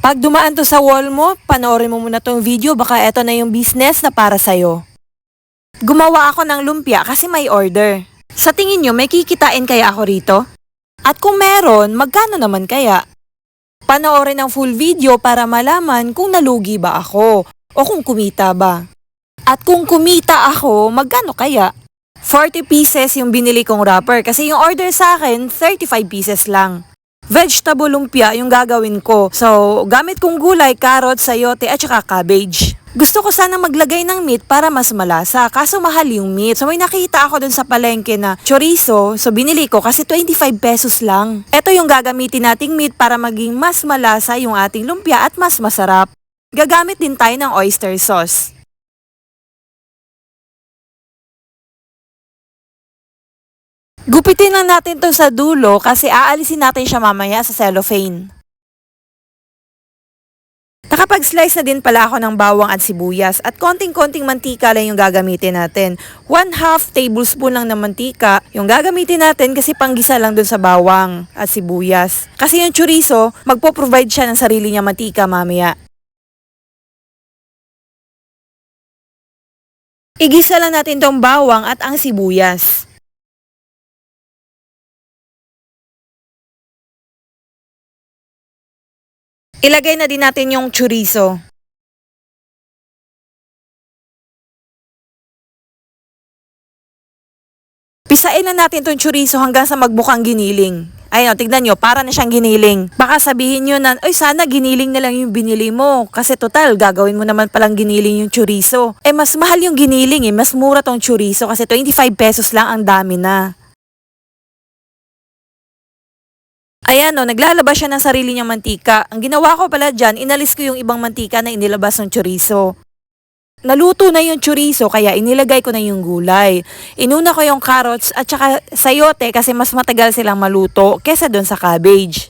Pag dumaan to sa wall mo, panoorin mo muna tong video, baka eto na yung business na para sa'yo. Gumawa ako ng lumpia kasi may order. Sa tingin nyo, may kikitain kaya ako rito? At kung meron, magkano naman kaya? Panoorin ang full video para malaman kung nalugi ba ako o kung kumita ba. At kung kumita ako, magkano kaya? 40 pieces yung binili kong wrapper kasi yung order sa akin, 35 pieces lang. Vegetable lumpia yung gagawin ko. So, gamit kong gulay, carrot, sayote at saka cabbage. Gusto ko sana maglagay ng meat para mas malasa, kaso mahal yung meat. So may nakita ako dun sa palengke na chorizo, so binili ko kasi 25 pesos lang. Ito yung gagamitin nating meat para maging mas malasa yung ating lumpia at mas masarap. Gagamit din tayo ng oyster sauce. Gupitin lang natin to sa dulo kasi aalisin natin siya mamaya sa cellophane. Nakapag-slice na din pala ako ng bawang at sibuyas at konting-konting mantika lang yung gagamitin natin. One half tablespoon lang ng mantika yung gagamitin natin kasi panggisa lang dun sa bawang at sibuyas. Kasi yung chorizo, magpo-provide siya ng sarili niya mantika mamaya. Igisa lang natin tong bawang at ang sibuyas. Ilagay na din natin yung chorizo. Pisain na natin tong chorizo hanggang sa magbukang giniling. Ayun, tignan nyo, para na siyang giniling. Baka sabihin nyo na, ay sana giniling na lang yung binili mo. Kasi total, gagawin mo naman palang giniling yung chorizo. Eh, mas mahal yung giniling eh. Mas mura tong chorizo kasi 25 pesos lang ang dami na. Ayan o, naglalabas siya ng sarili niyang mantika. Ang ginawa ko pala dyan, inalis ko yung ibang mantika na inilabas ng chorizo. Naluto na yung chorizo kaya inilagay ko na yung gulay. Inuna ko yung carrots at saka sayote kasi mas matagal silang maluto kesa doon sa cabbage.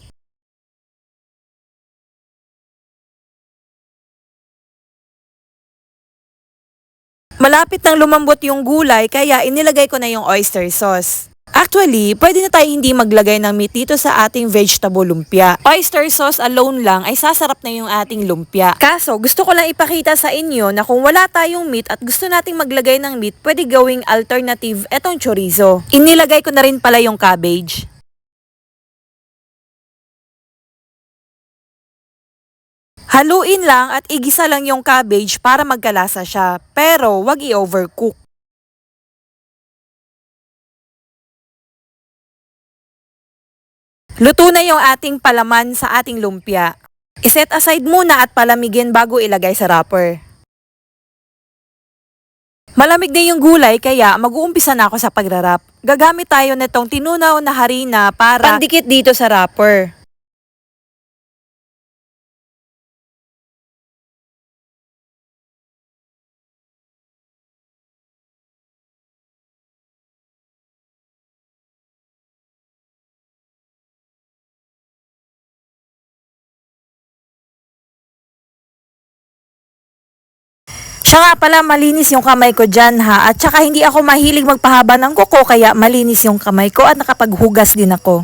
Malapit nang lumambot yung gulay kaya inilagay ko na yung oyster sauce. Actually, pwede na tayo hindi maglagay ng meat dito sa ating vegetable lumpia. Oyster sauce alone lang ay sasarap na yung ating lumpia. Kaso, gusto ko lang ipakita sa inyo na kung wala tayong meat at gusto nating maglagay ng meat, pwede gawing alternative etong chorizo. Inilagay ko na rin pala yung cabbage. Haluin lang at igisa lang yung cabbage para magkalasa siya, pero wag i-overcook. Luto na yung ating palaman sa ating lumpia. Iset aside muna at palamigin bago ilagay sa wrapper. Malamig na yung gulay kaya mag-uumpisa na ako sa pagrarap. Gagamit tayo nitong tinunaw na harina para pandikit dito sa wrapper. Siya nga pala malinis yung kamay ko dyan ha at saka hindi ako mahilig magpahaba ng kuko kaya malinis yung kamay ko at nakapaghugas din ako.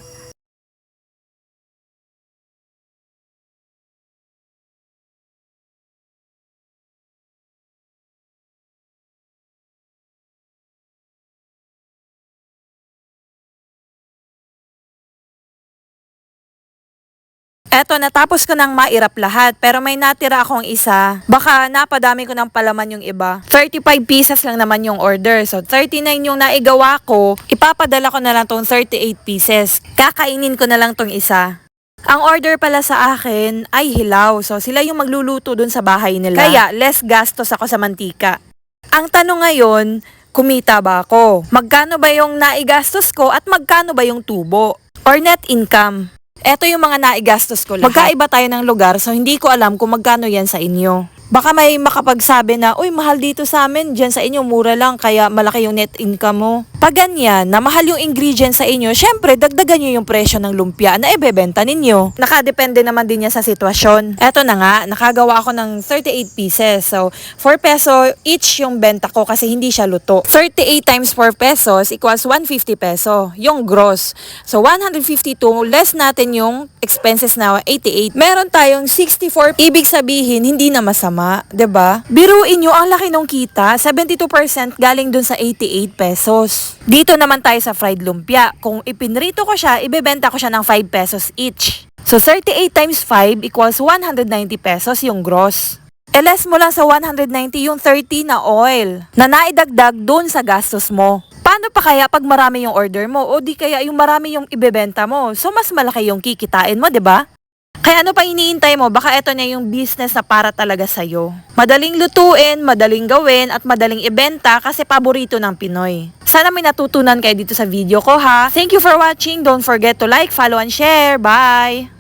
Eto, natapos ko nang mairap lahat, pero may natira akong isa. Baka napadami ko ng palaman yung iba. 35 pieces lang naman yung order. So, 39 yung naigawa ko. Ipapadala ko na lang tong 38 pieces. Kakainin ko na lang tong isa. Ang order pala sa akin ay hilaw. So, sila yung magluluto dun sa bahay nila. Kaya, less gastos ako sa mantika. Ang tanong ngayon, kumita ba ako? Magkano ba yung naigastos ko at magkano ba yung tubo? Or net income? Eto yung mga naigastos ko lahat. Magkaiba tayo ng lugar so hindi ko alam kung magkano yan sa inyo. Baka may makapagsabi na, uy, mahal dito sa amin, dyan sa inyo, mura lang, kaya malaki yung net income mo. Pag ganyan, na mahal yung ingredients sa inyo, syempre, dagdagan nyo yung presyo ng lumpia na ibebenta ninyo. Nakadepende naman din yan sa sitwasyon. Eto na nga, nakagawa ako ng 38 pieces. So, 4 peso each yung benta ko kasi hindi siya luto. 38 times 4 pesos equals 150 peso, yung gross. So, 152, less natin yung expenses na 88. Meron tayong 64. Ibig sabihin, hindi na masama, ba? Biruin nyo, ang laki nung kita. 72% galing dun sa 88 pesos. Dito naman tayo sa fried lumpia. Kung ipinrito ko siya, ibebenta ko siya ng 5 pesos each. So, 38 times 5 equals 190 pesos yung gross. E less mo lang sa 190 yung 30 na oil na naidagdag dun sa gastos mo. Paano pa kaya pag marami yung order mo o di kaya yung marami yung ibebenta mo? So mas malaki yung kikitain mo, 'di ba? Kaya ano pa iniintay mo? Baka ito na yung business na para talaga sa'yo. Madaling lutuin, madaling gawin, at madaling ibenta kasi paborito ng Pinoy. Sana may natutunan kayo dito sa video ko ha. Thank you for watching. Don't forget to like, follow, and share. Bye!